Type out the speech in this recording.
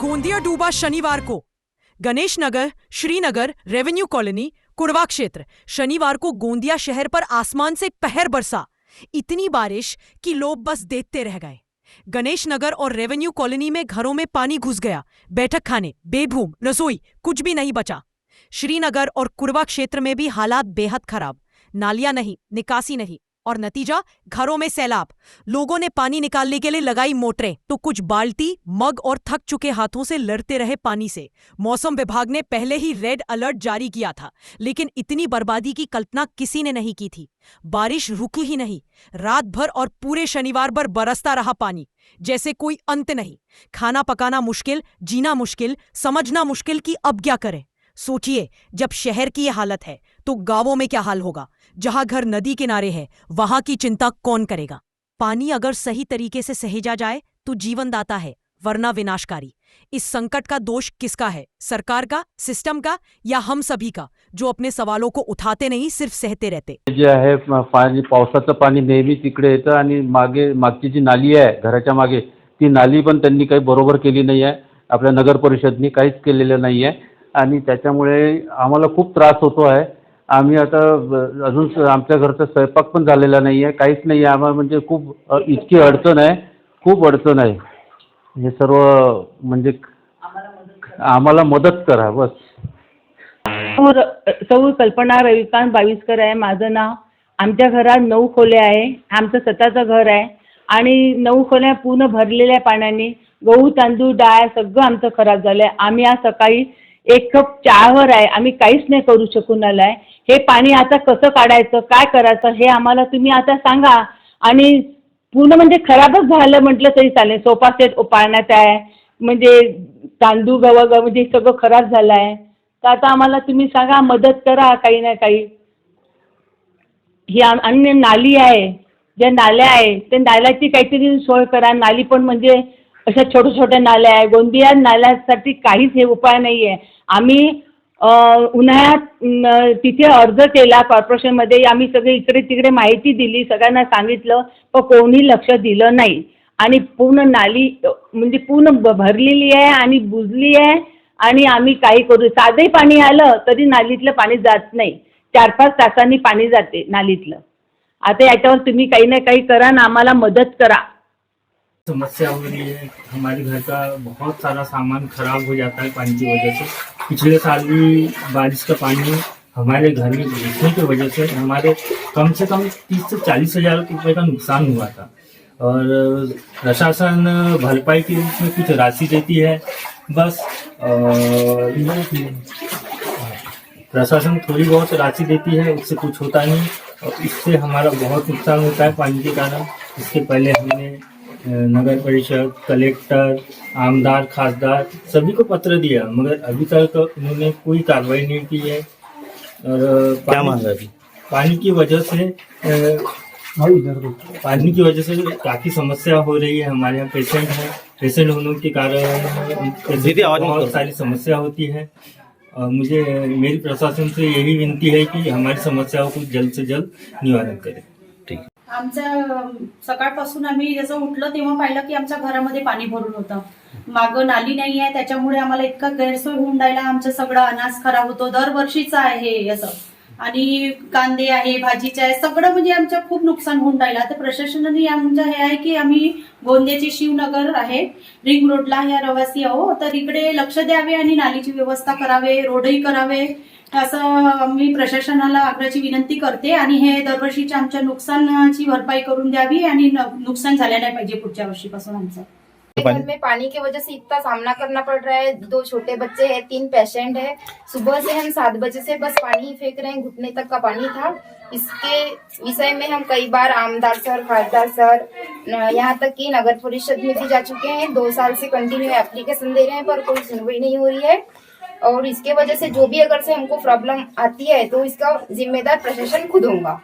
गोंदिया डूबा शनिवार को। गणेश नगर, श्रीनगर, रेवेन्यू कॉलोनी, कुड़वा क्षेत्र। शनिवार को गोंदिया शहर पर आसमान से पहर बरसा। इतनी बारिश कि लोग बस देखते रह गए। गणेश नगर और रेवेन्यू कॉलोनी में घरों में पानी घुस गया। बैठक खाने, बेभूम, रसोई, कुछ भी नहीं बचा। श्रीनगर और कुड़वा क्षेत्र में भी हालात बेहद खराब। नालियाँ नहीं, निकासी नहीं। और नतीजा, घरों में सैलाब। लोगों ने पानी निकालने के लिए लगाई मोटरें तो कुछ बाल्टी, मग और थक चुके हाथों से लड़ते रहे पानी से। मौसम विभाग ने पहले ही रेड अलर्ट जारी किया था, लेकिन इतनी बर्बादी की कल्पना किसी ने नहीं की थी। बारिश रुकी ही नहीं। रात भर और पूरे शनिवार भर बरसता रहा पानी, जैसे कोई अंत नहीं। खाना पकाना मुश्किल, जीना मुश्किल, समझना मुश्किल कि अब क्या करें? सोचिए, जब शहर की ये हालत है तो गाँवों में क्या हाल होगा? जहाँ घर नदी किनारे है, वहाँ की चिंता कौन करेगा? पानी अगर सही तरीके से सहेजा जाए तो जीवनदाता है, वरना विनाशकारी। इस संकट का दोष किसका है? सरकार का, सिस्टम का, या हम सभी का, जो अपने सवालों को उठाते नहीं, सिर्फ़ सहते रहते? जे आहे पाणी, पावसाचं पाणी नेहमी तिकडे येतं आणि मागे, मागची जी नाली आहे, घराच्या मागे, ती नाली पण त्यांनी काही बरोबर केली नाही आहे. आपल्या नगर परिषदनी काहीच केलेलं नाही आहे. आणि त्याच्यामुळे आम्हाला खूप त्रास होतो आहे. आम्ही आता अजून आमच्या घरचा स्वयंपाक पण झालेला नाही आहे काहीच नाही आहे आम्हाला म्हणजे खूप इतकी अडचण आहे. खूप अडचण आहे. हे सर्व म्हणजे आम्हाला मदत करा बस. सौर सौ कल्पना रविकांत बावीसकर आहे. माझं नाव आमच्या घरात नऊ खोल्या आहे. आमचं स्वतःचं घर आहे. आणि नऊ खोल्या पूर्ण भरलेल्या आहे पाण्याने गहू तांदूळ डाळ सगळं आमचं खराब झालं आहे आम्ही आज सकाळी एक कप चहावर आहे आम्ही काहीच नाही करू शकून आलं आहे हे पाणी आता कसं काढायचं काय करायचं हे आम्हाला तुम्ही आता सांगा. आणि पूर्ण म्हणजे खराबच झालं म्हटलं तरी चालेल. सोफा सेट पाण्यात आहे म्हणजे तांदूळ गव्हा गव्हा म्हणजे सगळं खराब झालं आहे तर आता आम्हाला तुम्ही सांगा मदत करा काही ना काही. ही आम- आणि नाली आहे ज्या नाल्या आहे त्या नाल्याची काहीतरी सोय करा. नाली पण म्हणजे अशा छोट्या छोट्या नाल्या आहे. गोंदिया नाल्यासाठी काहीच हे उपाय नाही आहे आम्ही उन्हाळ्यात तिथे अर्ज केला कॉर्पोरेशनमध्ये. आम्ही सगळे इकडे तिकडे माहिती दिली सगळ्यांना सांगितलं पण कोणी लक्ष दिलं नाही. आणि पूर्ण नाली म्हणजे पूर्ण ब- भरलेली आहे आणि बुजली आहे आणि आम्ही काही करू. साधंही पाणी आलं तरी नालीतलं पाणी जात नाही. चार पाच तासांनी पाणी जाते नालीतलं. आता याच्यावर तुम्ही काही ना काही करा ना आम्हाला मदत करा. समस्या हो रही है। हमारे घर का बहुत सारा सामान खराब हो जाता है पानी की वजह से। पिछले साल भी बारिश का पानी हमारे घर में घुसने की वजह से हमारे कम से कम तीस से चालीस हज़ार रुपये का नुकसान हुआ था। और प्रशासन भरपाई के रूप में कुछ राशि देती है। बस प्रशासन थोड़ी बहुत राशि देती है, उससे कुछ होता नहीं। और इससे हमारा बहुत नुकसान होता है पानी के कारण। इसके पहले हमने नगर परिषद कलेक्टर आमदार खासदार सभी को पत्र दिया मगर अभी तक उन्होंने कोई कार्रवाई नहीं की है। और क्या मांगा थी पानी की वजह से पानी की वजह से काफ़ी समस्या हो रही है हमारे यहाँ पेशेंट है पेशेंट होने के कारण बहुत सारी समस्या होती है। और मुझे मेरी प्रशासन से यही विनती है कि हमारी समस्याओं को जल्द से जल्द निवारण करे। आमच्या सकाळपासून आम्ही जसं उठलं तेव्हा पाहिलं की आमच्या घरामध्ये पाणी भरून होतं. मागं नाली नाही आहे त्याच्यामुळे आम्हाला इतका गैरसोय होऊन राहिला. आमचं सगळं अनाज खराब होतो. दरवर्षीचा आहे असं. आणि कांदे आहे भाजीचे आहे सगळं म्हणजे आमचं खूप नुकसान होऊन राहिलं. तर प्रशासनाने आमचं म्हणजे हे आहे की आम्ही गोंदियाचे शिवनगर आहे रिंग रोडला ह्या रवासी आहो. तर इकडे लक्ष द्यावे आणि नालीची व्यवस्था करावे रोडही करावे. असं मी प्रशासनाला आग्रहाची विनंती करते आणि हे दरवर्षीच्या आमच्या नुकसानाची भरपाई करून द्यावी आणि न- नुकसान झालं नाही पाहिजे पुढच्या वर्षीपासून आमचं. घर में पानी की वजह से इतना सामना करना पड़ रहा है। दो छोटे बच्चे हैं तीन पेशेंट है। सुबह से हम सात बजे से बस पानी ही फेंक रहे हैं घुटने तक का पानी था। इसके विषय में हम कई बार आमदार सर खासदार सर यहाँ तक कि नगर परिषद में भी जा चुके हैं। दो साल से कंटिन्यू एप्लीकेशन दे रहे हैं पर कोई सुनवाई नहीं हो रही है। और इसके वजह से जो भी अगर से हमको प्रॉब्लम आती है तो इसका जिम्मेदार प्रशासन खुद होगा।